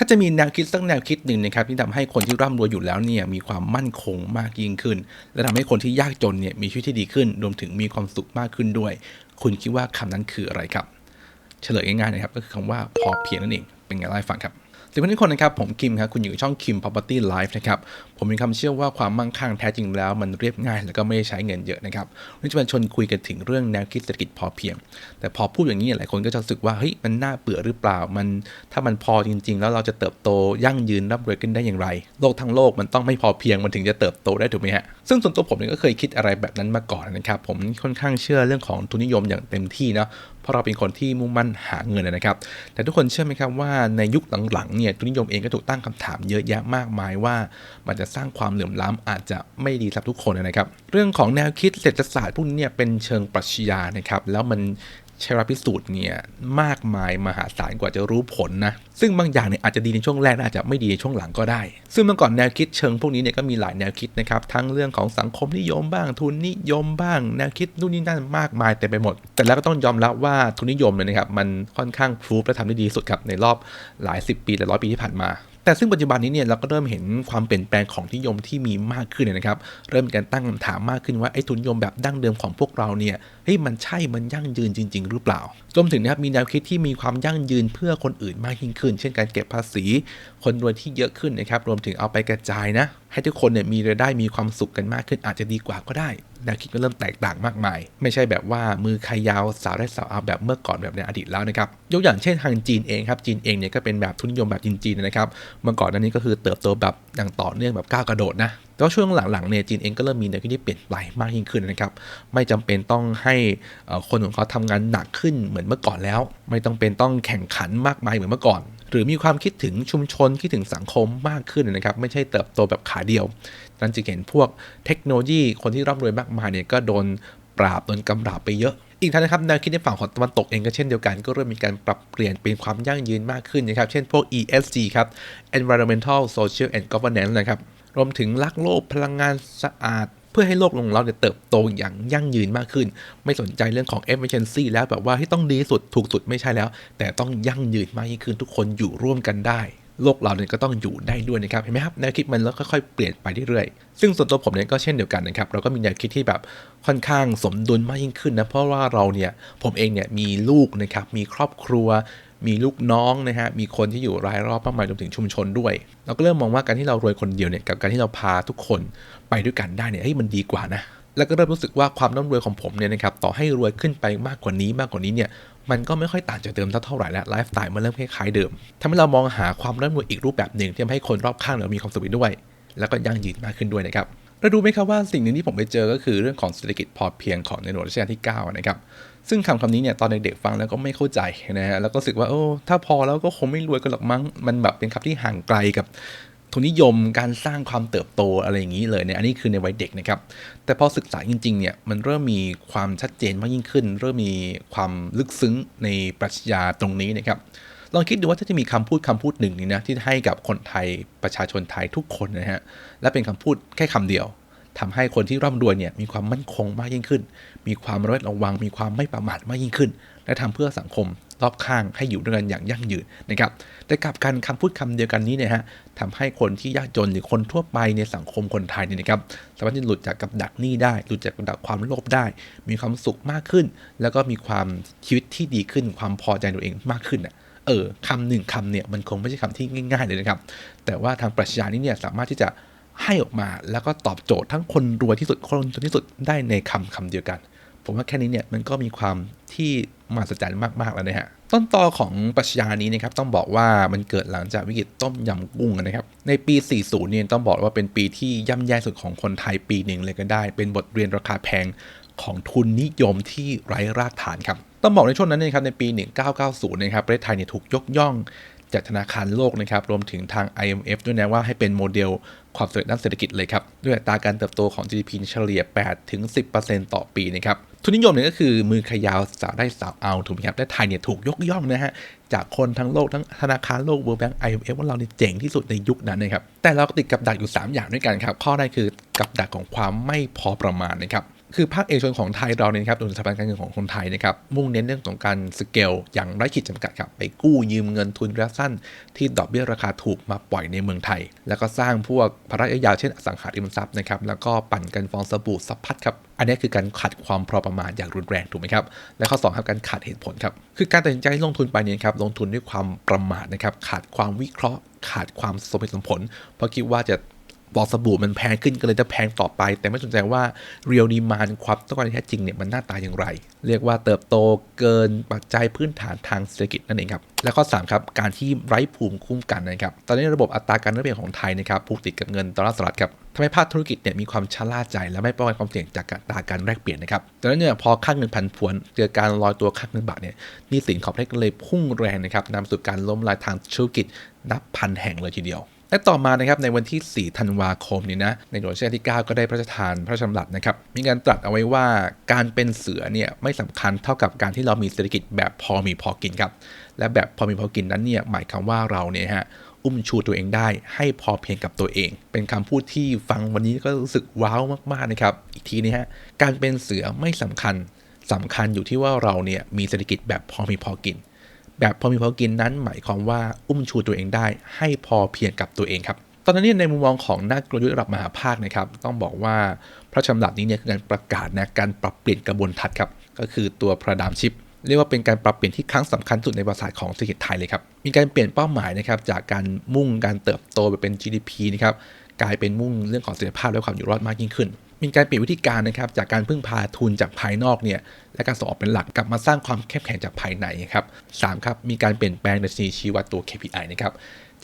ถ้าจะมีแนวคิดสักแนวคิดหนึ่งนะครับที่ทำให้คนที่ร่ำรวยอยู่แล้วเนี่ยมีความมั่นคงมากยิ่งขึ้น และทำให้คนที่ยากจนเนี่ยมีชีวิตที่ดีขึ้น รวมถึงมีความสุขมากขึ้นด้วย คุณคิดว่าคำนั้นคืออะไรครับ เฉลยง่ายๆนะครับก็คือคำว่าพอเพียงนั่นเองเป็นไงเล่าให้ฟังครับ สวัสดีทุกคนนะครับ ผมคิมครับ คุณอยู่ช่องคิม Property Life นะครับ ผมมีคำเชื่อว่าความมั่งคั่งแท้จริงแล้ว มันเรียบง่าย แล้วก็ไม่ได้ใช้เงินเยอะนะครับวันนี้จะมาชวนคุยกันถึงเรื่องแนวคิดเศรษฐกิจพอเพียง แต่พอพูดอย่างนี้หลายคนก็จะรู้สึกว่าเฮ้ยมันน่าเบื่อหรือเปล่ามัน ถ้ามันพอจริง ๆ แล้วเราจะเติบโตยั่งยืนร่ำรวยขึ้นได้อย่างไร โลกทั้งโลกมันต้องไม่พอเพียงมันถึงจะเติบโตได้ถูกไหมฮะซึ่งส่วนตัวผมเองก็เคยคิดอะไรแบบนั้นมาก่อนนะครับผมค่อนข้างเชื่อเรื่องของทุนนิยมอย่างเต็มที่เนาะ ราะเราเป็นคนที่มุ่งมั่นหาเงินนะครับ แต่ทุกคนเชื่อไหมครับว่าในยุคหลังๆเนี่ยทุนนิยมเองก็ถูกตั้งคำถามเยอะแยะมากมายว่า มันจะสร้างความเหลื่อมล้ำอาจจะไม่ดีสำหรับทุกคนนะครับ เรื่องของแนวคิดเศรษฐศาสตร์พวกนี้เนี่ยเป็นเชิงปรัชญานะครับแล้วมัน ใช้รับพิสูจน์เนี่ยมากมายมหาศาลกว่าจะรู้ผลนะ ซึ่งบางอย่างเนี่ยอาจจะดีในช่วงแรกและอาจจะไม่ดีในช่วงหลังก็ได้ ซึ่งเมื่อก่อนแนวคิดเชิงพวกนี้เนี่ยก็มีหลายแนวคิดนะครับ ทั้งเรื่องของสังคมนิยมบ้าง ทุนนิยมบ้าง แนวคิดนู่นนี่นั่นมากมายเต็มไปหมด แต่แล้วก็ต้องยอมรับว่าทุนนิยมเนี่ยนะครับมันค่อนข้างพรูฟและทำได้ดีสุดครับในรอบหลายสิบปีหลายร้อยปีที่ผ่านมา แต่ซึ่งปัจจุบันนี้เนี่ยเราก็เริ่มเห็นความเปลี่ยนแปลงของทุนนิยมที่มีมากขึ้นนะครับ เริ่มการตั้งคำถามมากขึ้นว่าไอ้ทุนนิยมแบบดั้งเดิมของพวกเราเนี่ยเฮ้ยมันใช่มันยั่งยืนจริง ๆ หรือเปล่ารวมถึงนะครับมีแนวคิดที่มีความยั่งยืนเพื่อคนอื่นมากยิ่งขึ้น เช่นการเก็บภาษี คนรวยที่เยอะขึ้นนะครับรวมถึงเอาไปกระจายนะให้ทุกคนเนี่ยมีรายได้มีความสุขกันมากขึ้นอาจจะดีกว่าก็ได้ แนวคิดก็เริ่มแตกต่างมากมาย ไม่ใช่แบบว่ามือใครยาวสาวได้สาวเอาแบบเมื่อก่อนแบบในอดีตแล้วนะครับยกอย่างเช่นทางจีนเองครับจีนเองเนี่ยก็เป็นแบบทุนนิยมแบบจีนๆนะครับเมื่อก่อนนั้นนี้ก็คือเติบโตแบบอย่างต่อเนื่องแบบก้าวกระโดดนะ แต่ว่าช่วงหลังๆเนี่ยจีนเองก็เริ่มมีแนวคิดที่เปลี่ยนไปมากยิ่งขึ้นนะครับ ไม่จำเป็นต้องให้คนของเขาทำงานหนักขึ้นเหมือนเมื่อก่อนแล้ว ไม่ต้องเป็นต้องแข่งขันมากมายเหมือนเมื่อก่อน หรือมีความคิดถึงชุมชนคิดถึงสังคมมากขึ้นนะครับ ไม่ใช่เติบโตแบบขาเดียวนั่นจะเห็นพวกเทคโนโลยีคนที่ร่ำรวยมากมายเนี่ยก็โดนปราบโดนกำราบไปเยอะอีกทั้งนะครับแนวคิดในฝั่งของตะวันตกเองก็เช่นเดียวกันก็เริ่มมีการปรับเปลี่ยนเป็นความยั่งยืนมากขึ้นนะครับ เช่นพวก ESG ครับ Environmental Social and Governance นะครับ รวมถึงรักโลกพลังงานสะอาด เพื่อให้โลกของเราเนี่ยเติบโตอย่างยั่งยืนมากขึ้น ไม่สนใจเรื่องของ efficiency แล้วแบบว่าที่ต้องดีสุดถูกสุดไม่ใช่แล้ว แต่ต้องยั่งยืนมากยิ่งขึ้นทุกคนอยู่ร่วมกันได้โลกเราเนี่ยก็ต้องอยู่ได้ด้วยนะครับเห็นไหมครับแนวคิดมันแล้วค่อยๆเปลี่ยนไปเรื่อยๆซึ่งส่วนตัวผมเนี่ยก็เช่นเดียวกันนะครับเราก็มีแนวคิดที่แบบค่อนข้างสมดุลมากยิ่งขึ้นนะเพราะว่าเราเนี่ยผมเองเนี่ยมีลูกนะครับมีครอบครัว มีลูกน้องนะฮะมีคนที่อยู่รายรอบมากมายรวมถึงชุมชนด้วย เราก็เริ่มมองว่าการที่เรารวยคนเดียวเนี่ยกับการที่เราพาทุกคนไปด้วยกันได้เนี่ยให้มันดีกว่านะแล้วก็เริ่มรู้สึกว่าความร่ำรวยของผมเนี่ยนะครับต่อให้รวยขึ้นไปมากกว่านี้มากกว่านี้เนี่ยมันก็ไม่ค่อยต่างจากเดิมเท่าไหร่แล้วไลฟ์สไตล์มันเริ่มคล้ายๆเดิมทำให้เรามองหาความร่ำรวยอีกรูปแบบหนึ่งที่ทำให้คนรอบข้างเรามีความสุขด้วย แล้วก็ยั่งยืนมากขึ้นด้วยนะครับ เราดูไหมครับว่าสิ่งหนึ่งที่ผมไปเจอก็คือเรื่องของเศรษฐกิจพอเพียงของในหลวงรัชกาลที่9นะครับซึ่งคำคำนี้เนี่ยตอนเด็กๆฟังแล้วก็ไม่เข้าใจนะฮะแล้วก็รู้สึกว่าโอ้ถ้าพอแล้วก็คงไม่รวยกันหรอกมั้งมันแบบเป็นคำที่ห่างไกลกับทุนนิยมการสร้างความเติบโตอะไรอย่างนี้เลยเนี่ยอันนี้คือในวัยเด็กนะครับแต่พอศึกษาจริงๆเนี่ยมันเริ่มมีความชัดเจนมากยิ่งขึ้น เริ่มมีความลึกซึ้งในปรัชญาตรงนี้นะครับ ลองคิดดูว่าถ้าจะมีคำพูดคำพูดหนึ่งนี่นะที่ให้กับคนไทยประชาชนไทยทุกคนนะฮะและเป็นคำพูดแค่คำเดียวทำให้คนที่ร่ำรวยเนี่ยมีความมั่นคงมากยิ่งขึ้น มีความระมัดระวัง มีความไม่ประมาทมากยิ่งขึ้น และทำเพื่อสังคมรอบข้างให้อยู่ด้วยกันอย่างยั่งยืนนะครับแต่กับการคำพูดคำเดียวกันนี้เนี่ยฮะทำให้คนที่ยากจนหรือคนทั่วไปในสังคมคนไทยเนี่ยนะครับสามารถที่หลุดจากกับดักหนี้ได้ หลุดจากกับดักความโลภได้ มีความสุขมากขึ้น แล้วก็มีความชีวิตที่ดีขึ้น ความพอใจตัวเองมากขึ้นอะ เออคำหนึ่งคำเนี่ยมันคงไม่ใช่คำที่ง่าย ๆ เลยนะครับ แต่ว่าทางปรัชญานี้เนี่ยสามารถที่จะให้ออกมาแล้วก็ตอบโจทย์ทั้งคนรวยที่สุดคนจนที่สุดได้ในคำคำเดียวกัน ผมว่าแค่นี้เนี่ยมันก็มีความที่มหัศจรรย์มาก ๆ แล้วนะฮะต้นตอของปรัชญานี้นะครับต้องบอกว่ามันเกิดหลังจากวิกฤตต้มยำกุ้งนะครับ ในปี 40 เนี่ยต้องบอกว่าเป็นปีที่ย่ำแย่สุดของคนไทยปีหนึ่งเลยก็ได้ เป็นบทเรียนราคาแพง ของทุนนิยมที่ไร้รากฐานครับต้องบอกในช่วงนั้นนะครับในปี 1990 นะครับประเทศไทยเนี่ยถูกยกย่องจากธนาคารโลกนะครับรวมถึงทาง IMF ด้วยนะว่าให้เป็นโมเดลความสำเร็จด้านเศรษฐกิจเลยครับ ด้วยอัตราการเติบโตของ GDP เฉลี่ย 8 ถึง 10%ต่อปีนะครับทุนนิยมเนี่ยก็คือมือขยาวสาวได้สาวเอาถูกไหมครับและไทยเนี่ยถูกยกย่องนะฮะจากคนทั้งโลกทั้งธนาคารโลก World Bank IMF ว่าเราเนี่ยเจ๋งที่สุดในยุคนั้นนะครับแต่เราก็ติดกับดักอยู่ 3 อย่างด้วยกันครับข้อแรกคือกับดักของความไม่พอประมาณนะครับ คือภาคเอกชนของไทยเราเนี่ยครับโดยสถาบันการเงินของคนไทยนะครับมุ่งเน้นเรื่องของการสเกลอย่างไร้ขีดจำกัดครับไปกู้ยืมเงินทุนระยะสั้น ที่ดอกเบี้ยราคาถูกมาปล่อยในเมืองไทย แล้วก็สร้างพวกภาระยะยาวเช่นอสังหาริมทรัพย์นะครับแล้วก็ปั่นกันฟองสบู่ซับพัดครับอันนี้คือการขัดความพอประมาณอย่างรุนแรงถูกไหมครับและข้อ2ครับการขาดเหตุผลครับคือการตัดสินใจลงทุนไปเนี่ยครับลงทุนด้วยความประมาทนะครับขาดความวิเคราะห์ขาดความสมเหตุสมผล เพราะคิดว่าจะ บอกสบู่มันแพงขึ้นก็เลยจะแพงต่อไป แต่ไม่สนใจว่าเรียลดีมานความต้องการแท้จริงเนี่ยมันหน้าตาอย่างไร เรียกว่าเติบโตเกินปัจจัยพื้นฐานทางเศรษฐกิจนั่นเองครับ และข้อ3ครับการที่ไร้ภูมิคุ้มกันนะครับตอนนี้ระบบอัตราการเงินเปลี่ยนของไทยนะครับผูกติดกับเงินดอลลาร์สหรัฐครับทำให้ภาคธุรกิจเนี่ยมีความชะล่าใจ และไม่ป้องกันความเสี่ยงจากอัตราการแลกเปลี่ยนนะครับดังนั้นเนี่ยพอค่าเงินผันผวนเจอการลอยตัวค่าเงินบาทเนี่ยนี่สินของประเทศก็เลยพุ่งแรงนะครับนำสู่การล้มละลายทางธุรกิจนับพันแห่งเลยทีเดียว และต่อมานะครับในวันที่ 4 ธันวาคมนี้นะในหลวงรัชกาลที่ 9 ก็ได้พระราชทานพระราชดำรัสนะครับมีการตรัสเอาไว้ว่าการเป็นเสือเนี่ยไม่สำคัญเท่ากับการที่เรามีเศรษฐกิจแบบพอมีพอกินครับและแบบพอมีพอกินนั้นเนี่ยหมายความว่าเราเนี่ยฮะอุ้มชูตัวเองได้ให้พอเพียงกับตัวเอง เป็นคำพูดที่ฟังวันนี้ก็รู้สึกว้าวมากๆนะครับอีกทีนี้ฮะการเป็นเสือไม่สำคัญสำคัญอยู่ที่ว่าเราเนี่ยมีเศรษฐกิจแบบพอมีพอกิน แบบพอมีพอกินนั้นหมายความว่าอุ้มชูตัวเองได้ ให้พอเพียงกับตัวเองครับตอนนั้นเนี่ยในมุมมองของนักกลยุทธ์ระดับมหาภาคนะครับต้องบอกว่าพระชำรัสนี้เนี่ยคือการประกาศนะการปรับเปลี่ยนกระบวนทัศน์ครับก็คือตัวพระดามชิปเรียกว่าเป็นการปรับเปลี่ยนที่ครั้งสำคัญสุดในประวัติศาสตร์ของเศรษฐกิจไทยเลยครับ มีการเปลี่ยนเป้าหมายนะครับจากการมุ่งการเติบโตไปเป็น GDP นะครับกลายเป็นมุ่งเรื่องของเสถียรภาพและความอยู่รอดมากยิ่งขึ้น มีการเปลี่ยนวิธีการนะครับจากการพึ่งพาทุนจากภายนอกเนี่ยและการส่งออกเป็นหลักกลับมาสร้างความเข้มแข็งจากภายในครับสามครับมีการเปลี่ยนแปลงดัชนีชี้วัดตัว KPI นะครับ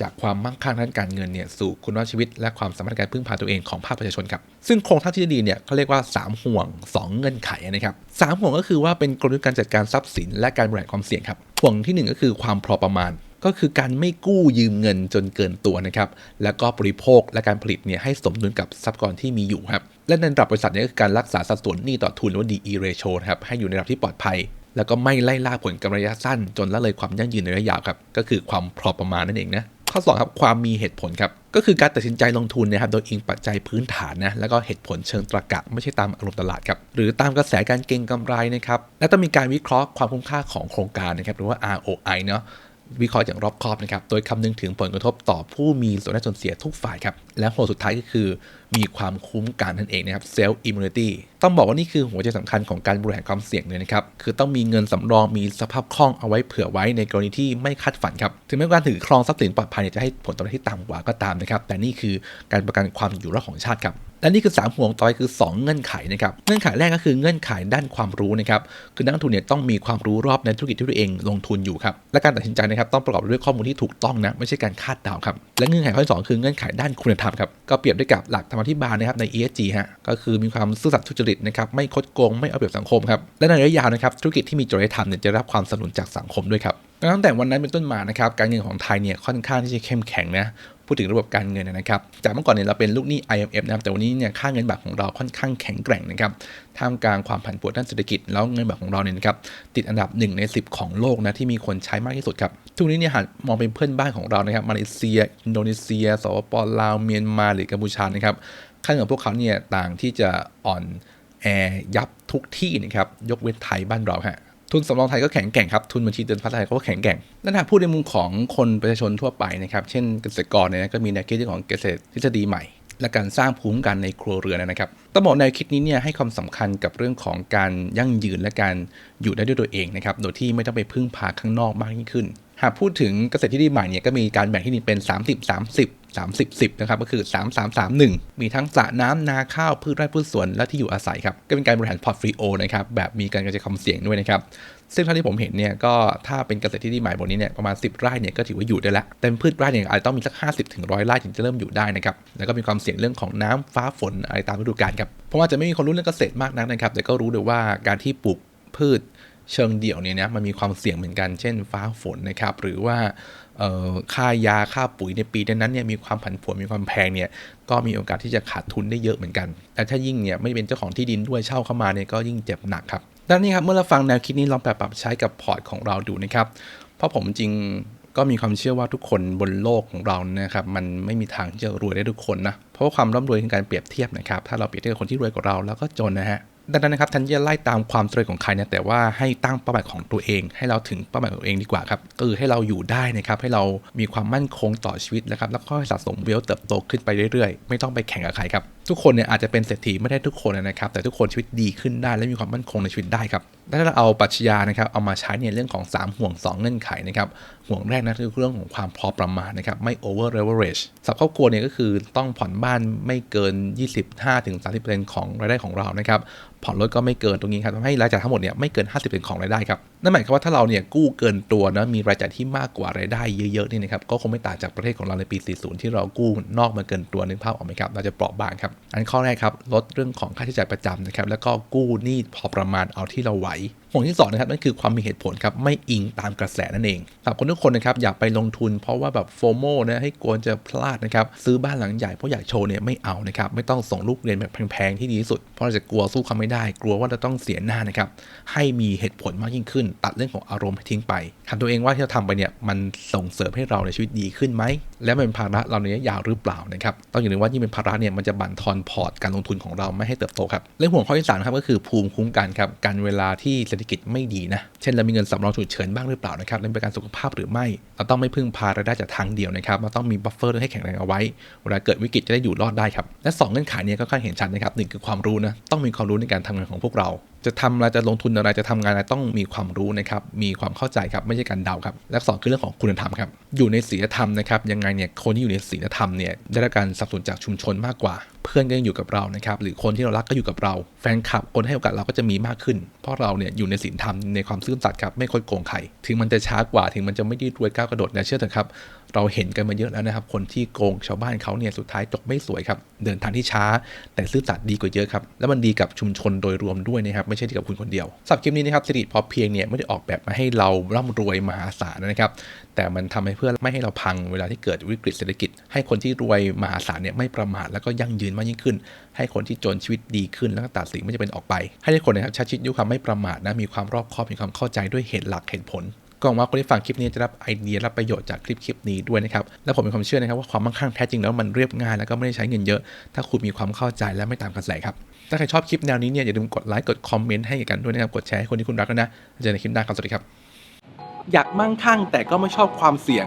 จากความมั่งคั่งด้านการเงินเนี่ยสู่คุณภาพชีวิต และความสามารถการพึ่งพาตัวเองของภาคประชาชนครับซึ่งโครงสร้างที่ดีเนี่ยเขาเรียกว่า 3 ห่วง 2 เงื่อนไขนะครับสามห่วงก็คือว่าเป็นกลยุทธ์การจัดการทรัพย์สิน และการบริหารความเสี่ยงครับห่วงทีหนึ่1 ก็คือความพอประมาณก็คือการไม่กู้ยืมเงินจนเกินตัวนะครับ แล้วก็บริโภคและการผลิตเนี่ยให้สมดุลกับทรัพยากรที่มีอยู่ครับ และในระดับบริษัทนี่ก็คือการรักษาสัดส่วนหนี้ต่อทุนหรือว่า DE ratio ครับให้อยู่ในระดับที่ปลอดภัย แล้วก็ไม่ไล่ล่าผลกำไรระยะสั้น จนละเลยความยั่งยืนในระยะยาวครับก็คือความพอประมาณนั่นเองนะข้อ2ครับความมีเหตุผลครับก็คือการตัดสินใจลงทุนนะครับโดยอิงปัจจัยพื้นฐานนะแล้วก็เหตุผลเชิงตรรกะไม่ใช่ตามอารมณ์ตลาดครับหรือตามกระแสการเก็งกำไรนะครับและต้องมีการวิเคราะห์ความคุ้มค่าของโครงการนะครับหรือว่า ROI เนาะวิเคราะห์อย่างรอบคอบนะครับ โดยคำนึงถึงผลกระทบต่อผู้มีส่วนได้ส่วนเสียทุกฝ่ายครับและหัวสุดท้ายก็คือมีความคุ้มกันนั่นเองนะครับ self immunity ต้องบอกว่านี่คือหัวใจสำคัญของการบริหารความเสี่ยงเลยนะครับ คือต้องมีเงินสำรองมีสภาพคล่องเอาไว้เผื่อไว้ในกรณีที่ไม่คาดฝันครับ ถึงแม้ว่าการถือครองทรัพย์สินปลอดภัยเนี่ยจะให้ผลตอบแทนที่ต่ำกว่าก็ตามนะครับ แต่นี่คือการประกันความอยู่รอดของชาติครับและนี่คือ 3 ห่วงต่อไปคือ 2 เงื่อนไขนะครับ เงื่อนไขแรกก็คือเงื่อนไขด้านความรู้นะครับ คือนักลงทุนเนี่ยต้องมีความรู้รอบในธุรกิจที่ตัวเองลงทุนอยู่ครับ และการตัดสินใจนะครับต้องประกอบด้วยข้อมูลที่ถูกต้องนะ ไม่ใช่การคาดเดาครับ และเงื่อนไขข้อที่สองคือเงื่อนไขด้านคุณธรรมครับก็เปรียบได้กับหลักธรรมาธิบาลนะครับใน ESG ฮะก็คือมีความซื่อสัตย์สุจริตนะครับไม่คดโกงไม่เอาเปรียบสังคมครับและในระยะยาวนะครับธุรกิจที่มีจริยธรรมเนี่ยจะรับความสนับสนุนจากสังคมด้วยครับตั้งแต่วันนั้นเป็นต้นมานะครับการเงินของไทยเนี่ยค่อนข้างที่จะเข้มแข็งนะ พูดถึงระบบการเงินนะครับ จากเมื่อก่อนเนี่ยเราเป็นลูกหนี้ IMF นะครับแต่วันนี้เนี่ยค่าเงินบาทของเราค่อนข้างแข็งแกร่งนะครับท่ามกลางความผันผวนด้านเศรษฐกิจแล้วเงินบาทของเราเนี่ยนะครับติดอันดับ 1 ใน 10 ของโลกนะที่มีคนใช้มากที่สุดครับทุกนี้เนี่ยหากมองเป็นเพื่อนบ้านของเรานะครับมาเลเซีย อินโดนีเซียสปปลาวเมียนมาหรือกัมพูชานะครับค่าเงินพวกเขาเนี่ยต่างที่จะอ่อนแอยับทุกที่นะครับยกเว้นไทยบ้านเราฮะ ทุนสำรองไทยก็แข็งแกร่งครับ ทุนบัญชีเดินพัฒไทยก็แข็งแกร่งและถ้าพูดในมุมของคนประชาชนทั่วไปนะครับ เช่นเกษตรกรเนี่ยนะก็มีแนวคิดเรื่องของเกษตรทฤษฎีใหม่ และการสร้างภูมิคุ้มกันในครัวเรือนนะครับต้องบอกแนวคิดนี้เนี่ยให้ความสำคัญกับเรื่องของการยั่งยืนและการอยู่ได้ด้วยตัวเองนะครับ โดยที่ไม่ต้องไปพึ่งพาข้างนอกมากยิ่งขึ้น หากพูดถึงเกษตรที่ดีใหม่เนี่ยก็มีการแบ่งที่ดินเป็น 30 30 30 10นะครับก็คือ 3 3 3 1 มีทั้งสระน้ำนาข้าวพืชไร่พืชสวนและที่อยู่อาศัยครับก็เป็นการบริหารพอร์ตฟรีโอนะครับแบบมีการกระจายความเสี่ยงด้วยนะครับซึ่งเท่าที่ผมเห็นเนี่ยก็ถ้าเป็นเกษตรที่ดีใหม่บนนี้เนี่ยประมาณ 10 ไร่เนี่ยก็ถือว่าอยู่ได้แล้วแต่พืชไร่เนี่ยอาจจะต้องมีสัก 50ถึง100ไร่ถึงจะเริ่มอยู่ได้นะครับแล้วก็มีความเสี่ยงเรื่องของน้ำฟ้าฝนอะไรตามฤดูกาลครับผมอาจจะไม่มีความรู้เรื่องเกษตรมากนักนะครับแต่ก็รู้เลยว่าการที่ปลูกพืช เชิงเดี่ยวเนี่ยนะมันมีความเสี่ยงเหมือนกันเช่นฟ้าฝนนะครับหรือว่าค่ายาค่าปุ๋ยในปีนั้นเนี่ยมีความผันผวนมีความแพงเนี่ยก็มีโอกาสที่จะขาดทุนได้เยอะเหมือนกันแต่ถ้ายิ่งเนี่ยไม่เป็นเจ้าของที่ดินด้วยเช่าเข้ามาเนี่ยก็ยิ่งเจ็บหนักครับดังนี้ครับเมื่อเราฟังแนวคิดนี้ลองปรับใช้กับพอร์ตของเราดูนะครับเพราะผมจริงก็มีความเชื่อว่าทุกคนบนโลกของเรานะครับมันไม่มีทางที่จะรวยได้ทุกคนนะเพราะว่าความร่ำรวยคือการเปรียบเทียบนะครับถ้าเราเปรียบเทียบคนที่รวยกว่าเราแล้วก็จนนะฮะ ดังนั้นนะครับแทันจะไล่ตามความสำเร็จของใครเนี่ยแต่ว่าให้ตั้งเป้าหมายของตัวเอง ให้เราถึงเป้าหมายของตัวเองดีกว่าครับก็คือให้เราอยู่ได้นะครับให้เรามีความมั่นคงต่อชีวิตนะครับแล้วก็สะสมเวลเติบโตขึ้นไปเรื่อยๆ ไม่ต้องไปแข่งกับใครครับทุกคนเนี่ยอาจจะเป็นเศรษฐีไม่ได้ทุกคนนะครับ แต่ทุกคนชีวิตดีขึ้นได้และมีความมั่นคงในชีวิตได้ครับถ้าเราเอาปรัชญานะครับเอามาใช้ในเรื่องของ 3 ห่วง 2 เงื่อนไขนะครับห่วงแรกนะคือเรื่องของความพอประมาณนะครับไม่ over leverage สำหรับครอบครัวเนี่ยก็คือต้องผ่อนบ้านไม่เกิน 25-30%ของรายได้ของเรานะครับ ผ่อนรถก็ไม่เกินตรงนี้ครับทำให้รายจ่ายทั้งหมดเนี่ยไม่เกิน 50%ของรายได้ครับนั่นหมายความว่าถ้าเราเนี่ยกู้เกินตัวนะมีรายจ่ายที่มากกว่ารายได้เยอะๆนี่นะครับก็คงไม่ต่างจากประเทศของเราในปี 40 ที่เรากู้นอกมาเกินตัวนึกภาพออกไหมครับเราจะเปราะบางครับอันข้อแรกครับลดเรื่องของค่าใช้จ่ายประจำนะครับแล้วก็กู้หนี้พอประมาณเอาที่เราไหว ห่วงที่2นะครับนั่นคือความมีเหตุผลครับไม่อิงตามกระแสนั่นเองสำหรับคนทุกคนนะครับอย่าไปลงทุนเพราะว่าแบบโฟโมนะให้กลัวจะพลาดนะครับซื้อบ้านหลังใหญ่เพราะอยากโชว์เนี่ยไม่เอานะครับไม่ต้องส่งลูกเรียนแบบแพงๆที่ดีที่สุด เพราะเราจะกลัวสู้เขาไม่ได้ กลัวว่าเราต้องเสียหน้านะครับให้มีเหตุผลมากยิ่งขึ้น ตัดเรื่องของอารมณ์ให้ทิ้งไปถามตัวเองว่าที่เราทำไปเนี่ยมันส่งเสริมให้เราในชีวิตดีขึ้นไหมและมันเป็นภาระเราในระยะยาวหรือเปล่านะครับต้องอย่าลืมว่ายิ่งเป็นภาระเนี่ยมันจะบั่นทอนพอร์ตการลงทุนของเราไม่ให้เติบโตครับเรื่องห่วงข้อที่สามครับก็คือภูมิคุ้มกันครับการเวลาที่เศรษฐกิจไม่ดีนะ เช่นเรามีเงินสำรองฉุกเฉินบ้างหรือเปล่านะครับในประกันสุขภาพหรือไม่ เราต้องไม่พึ่งพารายได้จากทางเดียวนะครับเราต้องมีบัฟเฟอร์ให้แข็งแรงเอาไว้ เวลาเกิดวิกฤตจะได้อยู่รอดได้ครับ และ 2 เงื่อนไขนี้ก็ค่อนข้างเห็นชัดนะครับหนึ่งคือความรู้นะ ต้องมีความรู้ในการทำงานของพวกเรา จะทำอะไรจะลงทุนอะไรจะทำงานอะไรต้องมีความรู้นะครับมีความเข้าใจครับไม่ใช่การเดาครับและสองคือเรื่องของคุณธรรมครับอยู่ในศีลธรรมนะครับยังไงเนี่ยคนที่อยู่ในศีลธรรมเนี่ยได้รับการสนับสนุนจากชุมชนมากกว่า เพื่อนก็ยังอยู่กับเรานะครับหรือคนที่เรารักก็อยู่กับเรา แฟนคลับคนให้โอกาสเราก็จะมีมากขึ้น เพราะเราเนี่ยอยู่ในศีลธรรมในความซื่อสัตย์ครับไม่คดโกงใครถึงมันจะช้ากว่า ถึงมันจะไม่ได้รวยก้าวกระโดดนะเชื่อเถอะครับ เราเห็นกันมาเยอะแล้วนะครับ คนที่โกงชาวบ้านเขาเนี่ยสุดท้ายจบไม่สวยครับ เดินทางที่ช้า แต่ซื่อสัตย์ดีกว่าเยอะครับ แล้วมันดีกับชุมชนโดยรวมด้วยนะครับ ไม่ใช่ดีกับคุณคนเดียวสำหรับคลิปนี้นะครับสิริพอเพียงเนี่ยไม่ได้ออกแบบมาให้เราร่ำรวยมหาศาลนะครับ แต่มันทำให้เพื่อไม่ให้เราพังเวลาที่เกิดวิกฤตเศรษฐกิจ ให้คนที่รวยมหาศาลเนี่ยไม่ประมาทแล้วก็ยั่งยืนมากยิ่งขึ้น ให้คนที่จนชีวิตดีขึ้นแล้วก็ตัดสิ่งไม่จะเป็นออกไป ให้ทุกคนนะครับใช้ชีวิตด้วยความไม่ประมาทนะมีความรอบคอบมีความเข้าใจด้วยเหตุหลักเหตุผล ก็หวังว่าคนที่ฟังคลิปนี้จะรับไอเดียรับประโยชน์จากคลิปคลิปนี้ด้วยนะครับ และผมมีความเชื่อนะครับว่าความมั่งคั่งแท้จริงแล้วมันเรียบง่ายแล้วก็ไม่ได้ใช้เงินเยอะ ถ้าคุณมีความเข้าใจและไม่ตามกระแสครับถ้าใครชอบคลิปแนวนี้เนี่ยอย่าลืมกดไลค์กดคอมเมนต์ให้กันด้วยนะครับกดแชร์ให้คนที่คุณรักด้วยนะเจอกันในคลิปหน้าครับสวัสดีครับ อยากมั่งคั่งแต่ก็ไม่ชอบความเสี่ยง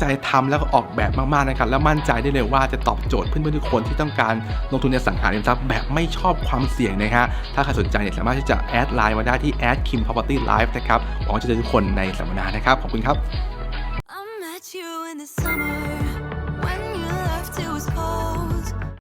ใจทำแล้วก็ออกแบบมากๆนะครับแล้วมั่นใจได้เลยว่าจะตอบโจทย์เพื่อนๆทุกคนที่ต้องการลงทุนในสังหาริมทรัพย์แบบไม่ชอบความเสี่ยงนะฮะถ้าใครสนใจเนี่ยสามารถที่จะแอดไลน์มาได้ที่ a d kim property live นะครับหวังว่าจะเจอทุกคนในสัมมนานะครับขอบคุณครับ